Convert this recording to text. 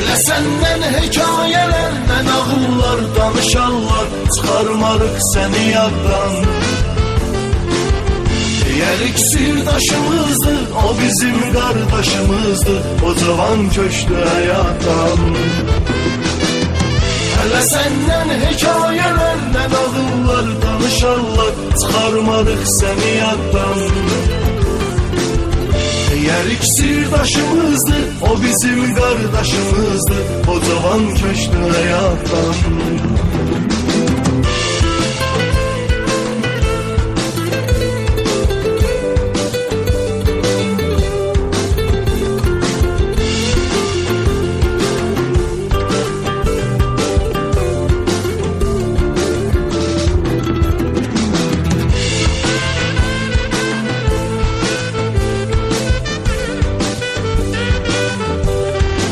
Hələ səndən hekayələrlə nağıllar danışarlar Çıxarmarıq səni yaddan. Diğerik sirdaşımızdı, o bizim kardeşimizdi O cavan köştü hayattan. Hele senden hikayelerle nağıllar danışarlar Çıkarmadık seni yaddan. Diğerik sirdaşımızdı, o bizim kardeşimizdi O cavan köştü hayattan